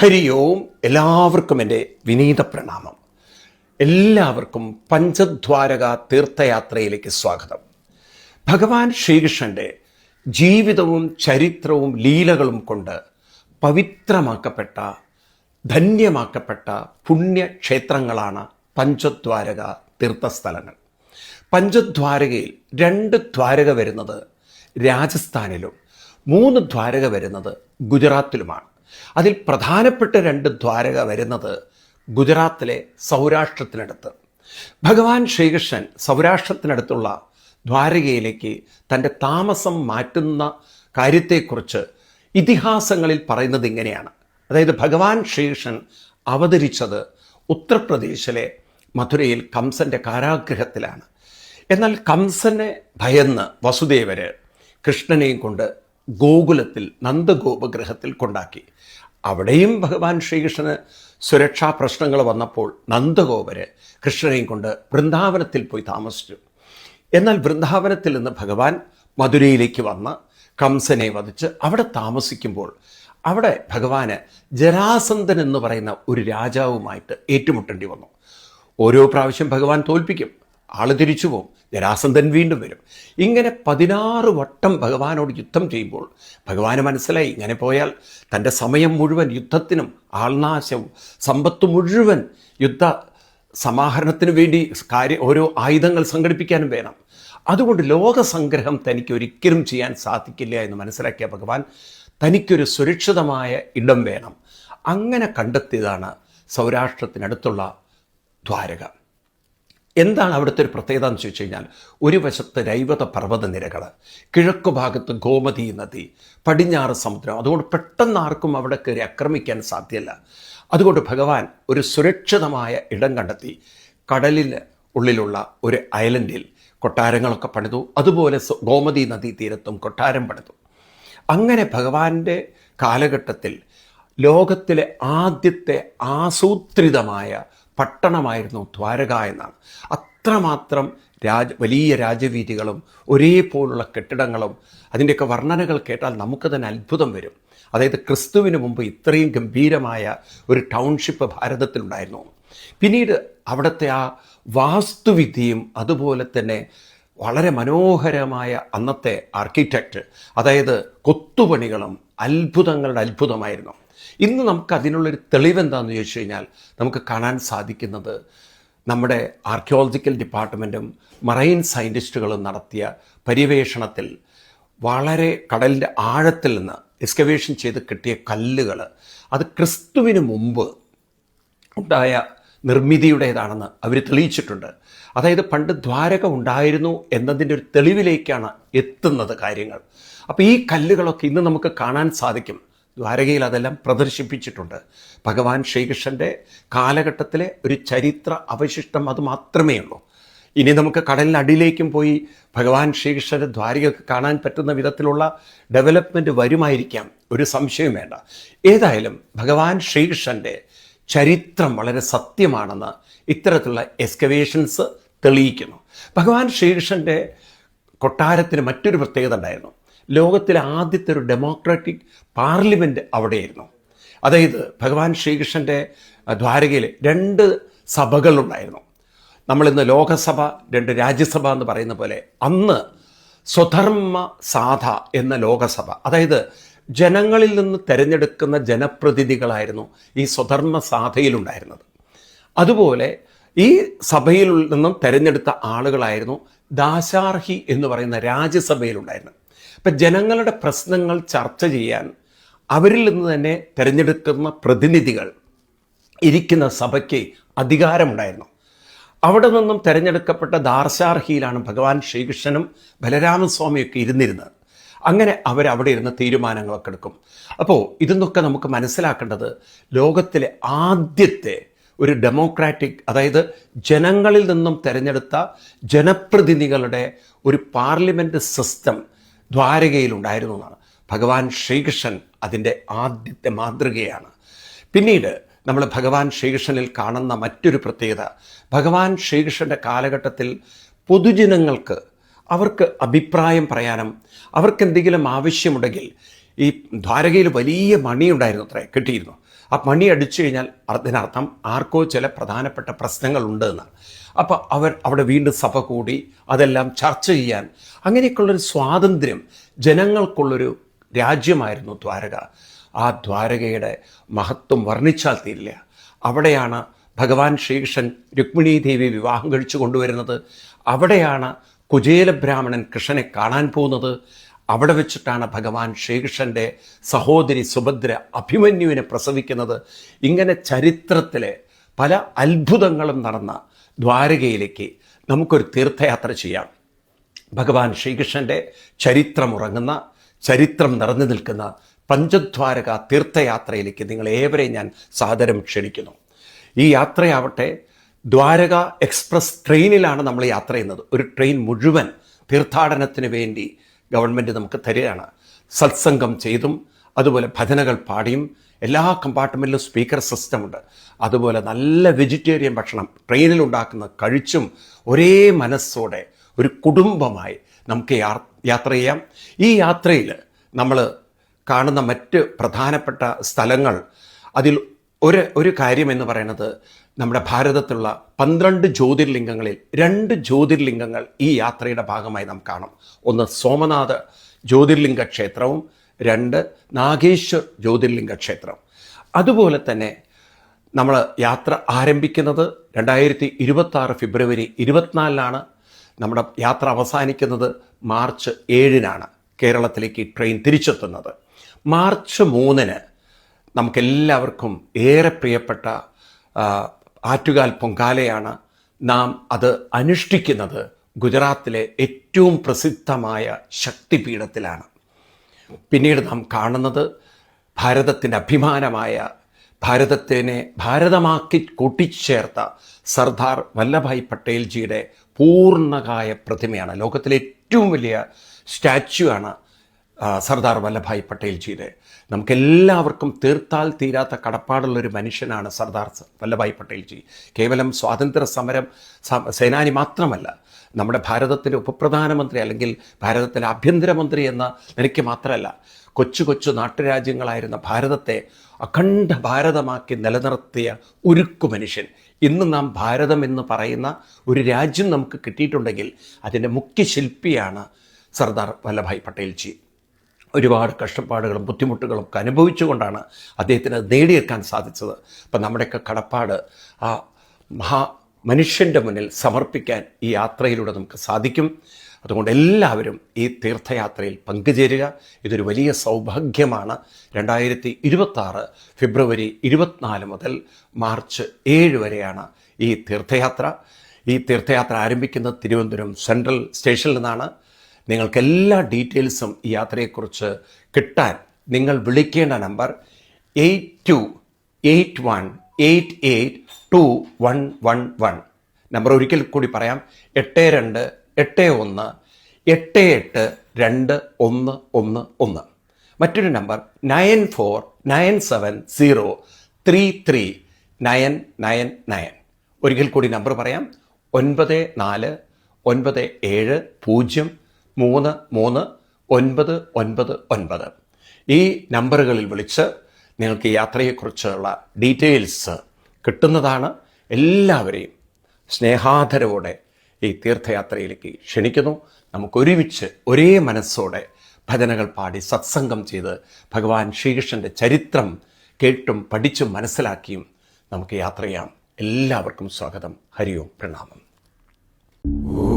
ഹരി ഓം എല്ലാവർക്കും എന്റെ വിനീത പ്രണാമം. എല്ലാവർക്കും പഞ്ചദ്വാരക തീർത്ഥയാത്രയിലേക്ക് സ്വാഗതം. ഭഗവാൻ ശ്രീകൃഷ്ണന്റെ ജീവിതവും ചരിത്രവും ലീലകളും കൊണ്ട് പവിത്രമാക്കപ്പെട്ട ധന്യമാക്കപ്പെട്ട പുണ്യക്ഷേത്രങ്ങളാണ് പഞ്ചദ്വാരക തീർത്ഥസ്ഥലങ്ങൾ. പഞ്ചദ്വാരകയിൽ രണ്ട് ദ്വാരക വരുന്നത് രാജസ്ഥാനിലും മൂന്ന് ദ്വാരക വരുന്നത് ഗുജറാത്തിലുമാണ്. അതിൽ പ്രധാനപ്പെട്ട രണ്ട് ദ്വാരക വരുന്നത് ഗുജറാത്തിലെ സൗരാഷ്ട്രത്തിനടുത്ത്. ഭഗവാൻ ശ്രീകൃഷ്ണൻ സൗരാഷ്ട്രത്തിനടുത്തുള്ള ദ്വാരകയിലേക്ക് തന്റെ താമസം മാറ്റുന്ന കാര്യത്തെക്കുറിച്ച് ഇതിഹാസങ്ങളിൽ പറയുന്നത് ഇങ്ങനെയാണ്. അതായത് ഭഗവാൻ ശ്രീകൃഷ്ണൻ അവതരിച്ചത് ഉത്തർപ്രദേശിലെ മധുരയിൽ കംസന്റെ കാരാഗ്രഹത്തിലാണ്. എന്നാൽ കംസനെ ഭയന്ന് വസുദേവര് കൃഷ്ണനെയും കൊണ്ട് ഗോകുലത്തിൽ നന്ദഗോപഗ്രഹത്തിൽ കൊണ്ടാക്കി. അവിടെയും ഭഗവാൻ ശ്രീകൃഷ്ണന് സുരക്ഷാ പ്രശ്നങ്ങൾ വന്നപ്പോൾ നന്ദഗോപര് കൃഷ്ണനെയും കൊണ്ട് വൃന്ദാവനത്തിൽ പോയി താമസിച്ചു. എന്നാൽ വൃന്ദാവനത്തിൽ നിന്ന് ഭഗവാൻ മധുരയിലേക്ക് വന്ന് കംസനെ വധിച്ച് അവിടെ താമസിക്കുമ്പോൾ അവിടെ ഭഗവാന് ജരാസന്ധൻ എന്ന് പറയുന്ന ഒരു രാജാവുമായിട്ട് ഏറ്റുമുട്ടേണ്ടി വന്നു. ഓരോ പ്രാവശ്യം ഭഗവാൻ തോൽപ്പിക്കും. ആൾ തിരിച്ചു പോകും ജരാസന്ധൻ വീണ്ടും വരും. ഇങ്ങനെ പതിനാറ് വട്ടം ഭഗവാനോട് യുദ്ധം ചെയ്യുമ്പോൾ ഭഗവാന് മനസ്സിലായി. ഇങ്ങനെ പോയാൽ തന്റെ സമയം മുഴുവൻ യുദ്ധത്തിനും ആൾനാശവും സമ്പത്ത് മുഴുവൻ യുദ്ധ സമാഹരണത്തിന് വേണ്ടി കാര്യ ഓരോ ആയുധങ്ങൾ സംഘടിപ്പിക്കാനും വേണം. അതുകൊണ്ട് ലോകസംഗ്രഹം തനിക്ക് ഒരിക്കലും ചെയ്യാൻ സാധിക്കില്ല എന്ന് മനസ്സിലാക്കിയ ഭഗവാൻ തനിക്കൊരു സുരക്ഷിതമായ ഇടം വേണം. അങ്ങനെ കണ്ടെത്തിയതാണ് സൗരാഷ്ട്രത്തിനടുത്തുള്ള ദ്വാരക. എന്താണ് അവിടുത്തെ ഒരു പ്രത്യേകത എന്ന് ചോദിച്ചു കഴിഞ്ഞാൽ ഒരു വശത്ത് രൈവത പർവത നിരകൾ കിഴക്കു ഭാഗത്ത് ഗോമതി നദി പടിഞ്ഞാറ് സമുദ്രം. അതുകൊണ്ട് പെട്ടെന്ന് ആർക്കും അവിടെ കയറി ആക്രമിക്കാൻ സാധ്യമല്ല. അതുകൊണ്ട് ഭഗവാൻ ഒരു സുരക്ഷിതമായ ഇടം കണ്ടെത്തി. കടലിൽ ഉള്ളിലുള്ള ഒരു ഐലൻഡിൽ കൊട്ടാരങ്ങളൊക്കെ പണിതു. അതുപോലെ ഗോമതി നദീ തീരത്തും കൊട്ടാരം പണിതു. അങ്ങനെ ഭഗവാന്റെ കാലഘട്ടത്തിൽ ലോകത്തിലെ ആദ്യത്തെ ആസൂത്രിതമായ പട്ടണമായിരുന്നു ദ്വാരക എന്നാണ്. അത്രമാത്രം രാജ വലിയ രാജവീതികളും ഒരേപോലുള്ള കെട്ടിടങ്ങളും അതിന്റെയൊക്കെ വർണനകൾ കേട്ടാൽ നമുക്ക് തന്നെ അത്ഭുതം വരും. അതായത് ക്രിസ്തുവിന് മുമ്പ് ഇത്രയും ഗംഭീരമായ ഒരു ടൗൺഷിപ്പ് ഭാരതത്തിലുണ്ടായിരുന്നു. പിന്നീട് അവിടുത്തെ ആ വാസ്തുവിദ്യയും അതുപോലെ തന്നെ വളരെ മനോഹരമായ അന്നത്തെ ആർക്കിടെക്റ്റ് അതായത് കൊത്തുപണികളും അത്ഭുതങ്ങളുടെ അത്ഭുതമായിരുന്നു. ഇന്ന് നമുക്ക് അതിനുള്ളൊരു തെളിവെന്താണെന്ന് ചോദിച്ചു കഴിഞ്ഞാൽ നമുക്ക് കാണാൻ സാധിക്കുന്നത് നമ്മുടെ ആർക്കിയോളജിക്കൽ ഡിപ്പാർട്ട്മെന്റും മറൈൻ സയന്റിസ്റ്റുകളും നടത്തിയ പര്യവേഷണത്തിൽ വളരെ കടലിന്റെ ആഴത്തിൽ നിന്ന് എക്സ്കവേഷൻ ചെയ്ത് കിട്ടിയ കല്ലുകൾ അത് ക്രിസ്തുവിന് മുമ്പ് ഉണ്ടായ നിർമ്മിതിയുടേതാണെന്ന് അവർ തെളിയിച്ചിട്ടുണ്ട്. അതായത് പണ്ട് ദ്വാരക ഉണ്ടായിരുന്നു എന്നതിന്റെ ഒരു തെളിവിലേക്കാണ് എത്തുന്നത് കാര്യങ്ങൾ. അപ്പോൾ ഈ കല്ലുകളൊക്കെ ഇന്ന് നമുക്ക് കാണാൻ സാധിക്കും. ദ്വാരകയിൽ അതെല്ലാം പ്രദർശിപ്പിച്ചിട്ടുണ്ട്. ഭഗവാൻ ശ്രീകൃഷ്ണന്റെ കാലഘട്ടത്തിലെ ഒരു ചരിത്ര അവശിഷ്ടം അത് മാത്രമേ ഉള്ളൂ. ഇനി നമുക്ക് കടലിനടിയിലേക്കും പോയി ഭഗവാൻ ശ്രീകൃഷ്ണന്റെ ദ്വാരികയൊക്കെ കാണാൻ പറ്റുന്ന വിധത്തിലുള്ള ഡെവലപ്മെന്റ് വരുമായിരിക്കാം. ഒരു സംശയം വേണ്ട. ഏതായാലും ഭഗവാൻ ശ്രീകൃഷ്ണന്റെ ചരിത്രം വളരെ സത്യമാണെന്ന് ഇത്തരത്തിലുള്ള എക്സ്കവേഷൻസ് തെളിയിക്കുന്നു. ഭഗവാൻ ശ്രീകൃഷ്ണന്റെ കൊട്ടാരത്തിന് മറ്റൊരു പ്രത്യേകത ഉണ്ടായിരുന്നു. ലോകത്തിലെ ആദ്യത്തെ ഒരു ഡെമോക്രാറ്റിക് പാർലമെന്റ് അവിടെയായിരുന്നു. അതായത് ഭഗവാൻ ശ്രീകൃഷ്ണന്റെ ദ്വാരകയിൽ രണ്ട് സഭകളുണ്ടായിരുന്നു. നമ്മളിന്ന് ലോകസഭ രണ്ട് രാജ്യസഭ എന്ന് പറയുന്ന പോലെ അന്ന് സ്വധർമ്മ സാധ എന്ന ലോകസഭ അതായത് ജനങ്ങളിൽ നിന്ന് തിരഞ്ഞെടുക്കുന്ന ജനപ്രതിനിധികളായിരുന്നു ഈ സ്വധർമ്മ സാധയിലുണ്ടായിരുന്നത്. അതുപോലെ ഈ സഭയിൽ നിന്നും തിരഞ്ഞെടുത്ത ആളുകളായിരുന്നു ദാശാർഹി എന്ന് പറയുന്ന രാജ്യസഭയിലുണ്ടായിരുന്നത്. അപ്പം ജനങ്ങളുടെ പ്രശ്നങ്ങൾ ചർച്ച ചെയ്യാൻ അവരിൽ നിന്ന് തന്നെ തിരഞ്ഞെടുക്കുന്ന പ്രതിനിധികൾ ഇരിക്കുന്ന സഭയ്ക്ക് അധികാരമുണ്ടായിരുന്നു. അവിടെ നിന്നും തിരഞ്ഞെടുക്കപ്പെട്ട ദാർശാർഹിയിലാണ് ഭഗവാൻ ശ്രീകൃഷ്ണനും ബലരാമസ്വാമിയൊക്കെ ഇരുന്നിരുന്നത്. അങ്ങനെ അവരവിടെ ഇരുന്ന് തീരുമാനങ്ങളൊക്കെ എടുക്കും. അപ്പോൾ ഇതെന്നൊക്കെ നമുക്ക് മനസ്സിലാക്കേണ്ടത് ലോകത്തിലെ ആദ്യത്തെ ഒരു ഡെമോക്രാറ്റിക് അതായത് ജനങ്ങളിൽ നിന്നും തിരഞ്ഞെടുത്ത ജനപ്രതിനിധികളുടെ ഒരു പാർലമെന്റ് സിസ്റ്റം ദ്വാരകയിലുണ്ടായിരുന്നു എന്നാണ്. ഭഗവാൻ ശ്രീകൃഷ്ണൻ അതിന്റെ ആദ്യത്തെ മാതൃകയാണ്. പിന്നീട് നമ്മൾ ഭഗവാൻ ശ്രീകൃഷ്ണനിൽ കാണുന്ന മറ്റൊരു പ്രത്യേകത. ഭഗവാൻ ശ്രീകൃഷ്ണന്റെ കാലഘട്ടത്തിൽ പൊതുജനങ്ങൾക്ക് അവർക്ക് അഭിപ്രായം പറയാനും അവർക്ക് എന്തെങ്കിലും ആവശ്യമുണ്ടെങ്കിൽ ഈ ദ്വാരകയിൽ വലിയ മണിയുണ്ടായിരുന്നു അത്രേ കിട്ടിയിരുന്നു. ആ പണി അടിച്ചു കഴിഞ്ഞാൽ അതിനർത്ഥം ആർക്കോ ചില പ്രധാനപ്പെട്ട പ്രശ്നങ്ങളുണ്ട് എന്നാണ്. അപ്പോൾ അവർ അവിടെ വീണ്ടും സഭ കൂടി അതെല്ലാം ചർച്ച ചെയ്യാൻ അങ്ങനെയൊക്കെയുള്ളൊരു സ്വാതന്ത്ര്യം ജനങ്ങൾക്കുള്ളൊരു രാജ്യമായിരുന്നു ദ്വാരക. ആ ദ്വാരകയുടെ മഹത്വം വർണിച്ചാൽ തീരില്ല. അവിടെയാണ് ഭഗവാൻ ശ്രീകൃഷ്ണൻ രുക്മിണി ദേവി വിവാഹം കഴിച്ചു കൊണ്ടുവരുന്നത്. അവിടെയാണ് കുചേല ബ്രാഹ്മണൻ കൃഷ്ണനെ കാണാൻ പോകുന്നത്. അവിടെ വെച്ചിട്ടാണ് ഭഗവാൻ ശ്രീകൃഷ്ണന്റെ സഹോദരി സുഭദ്ര അഭിമന്യുവിനെ പ്രസവിക്കുന്നത്. ഇങ്ങനെ ചരിത്രത്തിലെ പല അത്ഭുതങ്ങളും നടന്ന ദ്വാരകയിലേക്ക് നമുക്കൊരു തീർത്ഥയാത്ര ചെയ്യാം. ഭഗവാൻ ശ്രീകൃഷ്ണന്റെ ചരിത്രമുറങ്ങുന്ന ചരിത്രം നിറഞ്ഞു നിൽക്കുന്ന പഞ്ചദ്വാരക തീർത്ഥയാത്രയിലേക്ക് നിങ്ങൾ ഏവരെയും ഞാൻ സാദരം ക്ഷണിക്കുന്നു. ഈ യാത്രയാവട്ടെ ദ്വാരക എക്സ്പ്രസ് ട്രെയിനിലാണ് നമ്മൾ യാത്ര ചെയ്യുന്നത്. ഒരു ട്രെയിൻ മുഴുവൻ തീർത്ഥാടനത്തിന് വേണ്ടി ഗവൺമെന്റ് നമുക്ക് തരികയാണ്. സത്സംഗം ചെയ്തും അതുപോലെ ഭജനകൾ പാടിയും എല്ലാ കമ്പാർട്ട്മെന്റിലും സ്പീക്കർ സിസ്റ്റം ഉണ്ട്. അതുപോലെ നല്ല വെജിറ്റേറിയൻ ഭക്ഷണം ട്രെയിനിൽ ഉണ്ടാക്കുന്ന കഴിച്ചും ഒരേ മനസ്സോടെ ഒരു കുടുംബമായി നമുക്ക് യാത്ര ചെയ്യാം. ഈ യാത്രയിൽ നമ്മൾ കാണുന്ന മറ്റ് പ്രധാനപ്പെട്ട സ്ഥലങ്ങൾ അതിൽ ഒരു ഒരു കാര്യം എന്ന് പറയുന്നത് നമ്മുടെ ഭാരതത്തിലുള്ള പന്ത്രണ്ട് ജ്യോതിർലിംഗങ്ങളിൽ രണ്ട് ജ്യോതിർലിംഗങ്ങൾ ഈ യാത്രയുടെ ഭാഗമായി നാം കാണും. ഒന്ന് സോമനാഥ ജ്യോതിർലിംഗ ക്ഷേത്രവും രണ്ട് നാഗേശ്വർ ജ്യോതിർലിംഗ ക്ഷേത്രം. അതുപോലെ തന്നെ നമ്മൾ യാത്ര ആരംഭിക്കുന്നത് രണ്ടായിരത്തി ഇരുപത്തി ആറ് ഫെബ്രുവരി ഇരുപത്തിനാലിനാണ്. നമ്മുടെ യാത്ര അവസാനിക്കുന്നത് മാർച്ച് ഏഴിനാണ് കേരളത്തിലേക്ക് ട്രെയിൻ തിരിച്ചെത്തുന്നത്. മാർച്ച് മൂന്നിന് നമുക്കെല്ലാവർക്കും ഏറെ പ്രിയപ്പെട്ട ആറ്റുകാൽ പൊങ്കാലയാണ് നാം അത് അനുഷ്ഠിക്കുന്നത് ഗുജറാത്തിലെ ഏറ്റവും പ്രസിദ്ധമായ ശക്തിപീഠത്തിലാണ്. പിന്നീട് നാം കാണുന്നത് ഭാരതത്തിന്റെ അഭിമാനമായ ഭാരതത്തിനെ ഭാരതമാക്കി കൂട്ടിച്ചേർത്ത സർദാർ വല്ലഭായ് പട്ടേൽജിയുടെ പൂർണകായ പ്രതിമയാണ്. ലോകത്തിലെ ഏറ്റവും വലിയ സ്റ്റാച്യു ആണ് സർദാർ വല്ലഭായ് പട്ടേൽജിയുടെ നമുക്കെല്ലാവർക്കും തീർത്താൽ തീരാത്ത കടപ്പാടുള്ള ഒരു മനുഷ്യനാണ് സർദാർ വല്ലഭായ് വല്ലഭായ് പട്ടേൽജി കേവലം സ്വാതന്ത്ര്യ സമരം സേനാനി മാത്രമല്ല നമ്മുടെ ഭാരതത്തിന്റെ ഉപപ്രധാനമന്ത്രി അല്ലെങ്കിൽ ഭാരതത്തിന്റെ ആഭ്യന്തരമന്ത്രി എന്ന നിലയ്ക്ക് മാത്രമല്ല കൊച്ചു കൊച്ചു നാട്ടുരാജ്യങ്ങളായിരുന്ന ഭാരതത്തെ അഖണ്ഡ ഭാരതമാക്കി നിലനിർത്തിയ ഉരുക്കു മനുഷ്യൻ. ഇന്ന് നാം ഭാരതം എന്ന് പറയുന്ന ഒരു രാജ്യം നമുക്ക് കിട്ടിയിട്ടുണ്ടെങ്കിൽ അതിന്റെ മുഖ്യ ശില്പിയാണ് സർദാർ വല്ലഭായ് പട്ടേൽജി ഒരുപാട് കഷ്ടപ്പാടുകളും ബുദ്ധിമുട്ടുകളും ഒക്കെ അനുഭവിച്ചുകൊണ്ടാണ് അദ്ദേഹത്തിന് നേടിയെടുക്കാൻ സാധിച്ചത്. അപ്പം നമ്മുടെയൊക്കെ കടപ്പാട് ആ മഹാ മനുഷ്യന്റെ മുന്നിൽ സമർപ്പിക്കാൻ ഈ യാത്രയിലൂടെ നമുക്ക് സാധിക്കും. അതുകൊണ്ട് എല്ലാവരും ഈ തീർത്ഥയാത്രയിൽ പങ്കുചേരുക. ഇതൊരു വലിയ സൗഭാഗ്യമാണ്. രണ്ടായിരത്തി ഇരുപത്തി ഫെബ്രുവരി ഇരുപത്തിനാല് മുതൽ മാർച്ച് ഏഴ് വരെയാണ് ഈ തീർത്ഥയാത്ര. ഈ തീർത്ഥയാത്ര ആരംഭിക്കുന്നത് തിരുവനന്തപുരം സെൻട്രൽ സ്റ്റേഷനിൽ നിന്നാണ്. നിങ്ങൾക്ക് എല്ലാ ഡീറ്റെയിൽസും ഈ യാത്രയെക്കുറിച്ച് കിട്ടാൻ നിങ്ങൾ വിളിക്കേണ്ട number eight two eight one eight eight two one one one. Number ഒരിക്കൽ കൂടി പറയാം എട്ട് രണ്ട് എട്ട് ഒന്ന് എട്ട് എട്ട് രണ്ട് ഒന്ന് ഒന്ന് ഒന്ന്. മറ്റൊരു number nine four nine seven zero three three nine nine nine. ഒരിക്കൽ കൂടി നമ്പർ പറയാം ഒൻപത് നാല് ഒൻപത് ഏഴ് പൂജ്യം മൂന്ന് മൂന്ന് ഒൻപത് ഒൻപത് ഒൻപത്. ഈ നമ്പറുകളിൽ വിളിച്ച് നിങ്ങൾക്ക് യാത്രയെക്കുറിച്ചുള്ള ഡീറ്റെയിൽസ് കിട്ടുന്നതാണ്. എല്ലാവരെയും സ്നേഹാദരവോടെ ഈ തീർത്ഥയാത്രയിലേക്ക് ക്ഷണിക്കുന്നു. നമുക്കൊരുമിച്ച് ഒരേ മനസ്സോടെ ഭജനകൾ പാടി സത്സംഗം ചെയ്ത് ഭഗവാൻ ശ്രീകൃഷ്ണന്റെ ചരിത്രം കേട്ടും പഠിച്ചും മനസ്സിലാക്കിയും നമുക്ക് യാത്ര ചെയ്യാം. എല്ലാവർക്കും സ്വാഗതം. ഹരിയോ. പ്രണാമം പ്രണാമം.